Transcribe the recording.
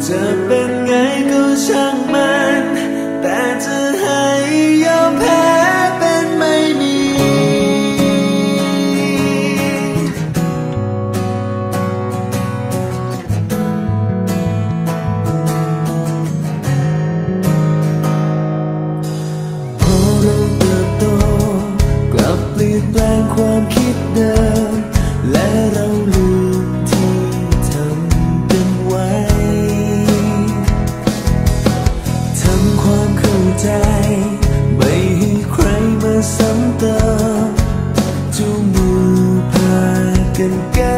这份爱够像。and